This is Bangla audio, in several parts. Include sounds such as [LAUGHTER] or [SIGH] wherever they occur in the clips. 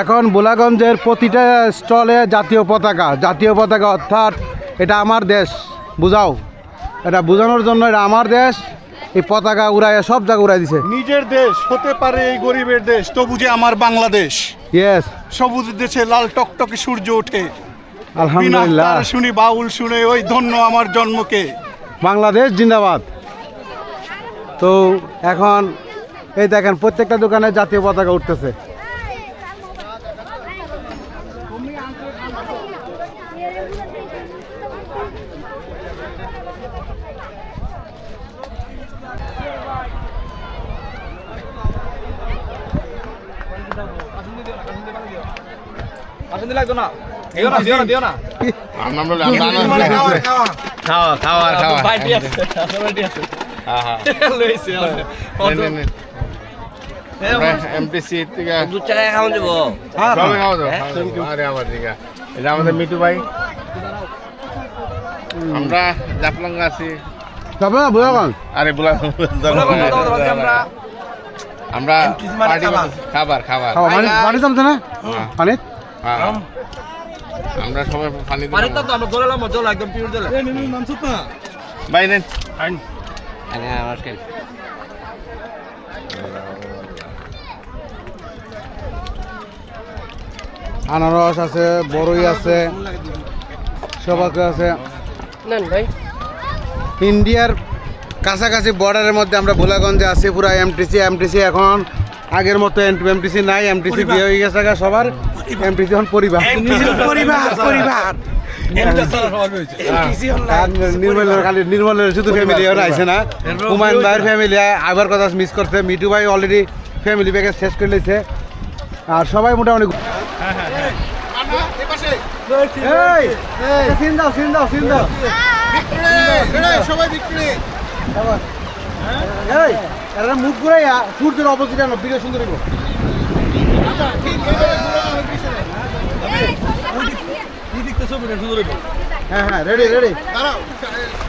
এখন বোলাগঞ্জের প্রতিটা স্টলে জাতীয় পতাকা জাতীয় পতাকা অর্থাৎ এটা আমার দেশ বুঝাও? এটা বোঝানোর জন্য এটা আমার দেশ এই পতাকা উড়ায় সব জায়গায় উড়াই দিছে। নিজের দেশ হতে পারে এই গরিবের দেশ তবু যে আমার বাংলাদেশ। ইয়েস সবুজ দেশে লাল টকটকে সূর্য ওঠে। আলহামদুলিল্লাহ। শুনি বাউল শুনে ওই ধন্য আমার জন্মকে। বাংলাদেশ জিন্দাবাদ। তো এখন এই দেখেন প্রত্যেকটা দোকানে জাতীয় পতাকা উঠতেছে। আসলে লাগতো না দিও না দিও না দিও না খাওয়া খাওয়া খাওয়া বাইটি আছে বাইটি আছে লইছে এমটিসি থেকে দু টাকায় খাওয়া দেবো সবাই খাওয়া দাও আরে আমার দিকে এটা আমাদের মিটু ভাই আমরা জাফলঙ্গা আছি তবে আরে বুলা আমরা আমরা পার্টি খাবার। খাবার খাওয়া পানি জমছে না? হ্যাঁ, পানি হ্যাঁ। আমরা সবাই পানি পানি তো আমরা জল জল একদম পিওর জল। ভাই নেন। নমস্কার আনারস আছে বড়ই আছে সবাকে আছে। নেন ভাই। ইন্ডিয়ার কাছাকাছি বর্ডারের মধ্যে আমরা ভোলাগঞ্জে আছি পুরো এমটিসি এমটিসি এখন আগের মতো এমটিসি নাই এমটিসি বিয়ে হয়ে গেছে সবার। এমটিসি এখন পরিবার। পরিবার [LAUGHS] পরিবার। আর নির্মলের খালি নির্মলের শুধু ফ্যামিলি আইছে না। হুমায়ুন ভাইয়ের ফ্যামিলি আবার কথা মিস করছে। মিটু ভাই অলরেডি ফ্যামিলি ব্যাগে শেষ করে আর সবাই মোটামুটি এই, এই, সিন দাও সিন দাও সিন দাও। সবাই বিক্রি। এই মুখ ঘুরাইয়া সূর্যের অপোজিটে আনো ভিডিও সুন্দর হ্যাঁ হ্যাঁ রেডি রেডি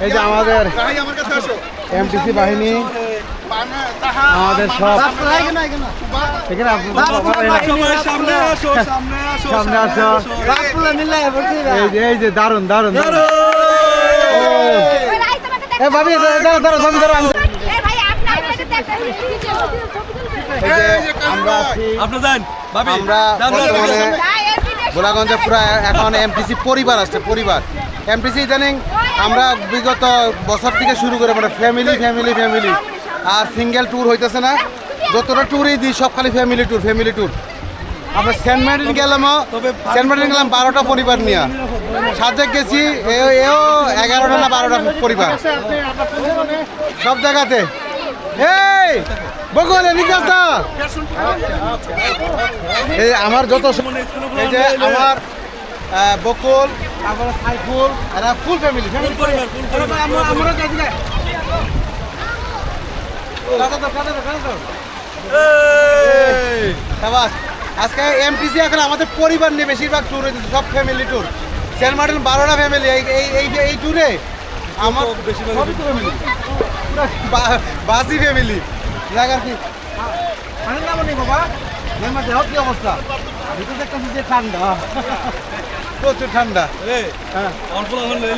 এই যে আমাদের এমটিসি বাহিনী আমাদের সব। এখানে সামনে আসো। এই যে দারুণ দারুণ দারুণ এ ভাবি দাঁড়ো দাঁড়ো আমি ভাবি আমরা গোলাগঞ্জে পুরো এখন এমপিসি পরিবার আসছে পরিবার। এমপিসি ইদানিং আমরা বিগত বছর থেকে শুরু করে মানে ফ্যামিলি ফ্যামিলি ফ্যামিলি আর সিঙ্গেল ট্যুর হইতেছে না যতটা ট্যুরই দিই সব খালি ফ্যামিলি ট্যুর ফ্যামিলি ট্যুর আমরা সেন্ট মার্টিন গেলাম সেন্ট মার্টিন গেলাম বারোটা পরিবার নিয়ে। সাজেক গেছি এও এগারোটা না বারোটা পরিবার। সব জায়গাতে। এই বকুল এদিকে আসো। এই আমার যত এই যে আমার বকুল তারপরে সাইফুল এরা ফুল ফ্যামিলি আমরা আজকে এমটিসি এখন আমাদের পরিবার নিয়ে বেশিরভাগ ট্যুর হয়েছে সব ফ্যামিলি ট্যুর সেন্ট মার্টিন বারোটা ফ্যামিলি এই এই এই এই ট্যুরে আমার বাসি ফ্যামিলি জায়গা কি? বাবা কি অবস্থা? ভিতরে ঠান্ডা। প্রচুর ঠান্ডা। অল্প লাগলে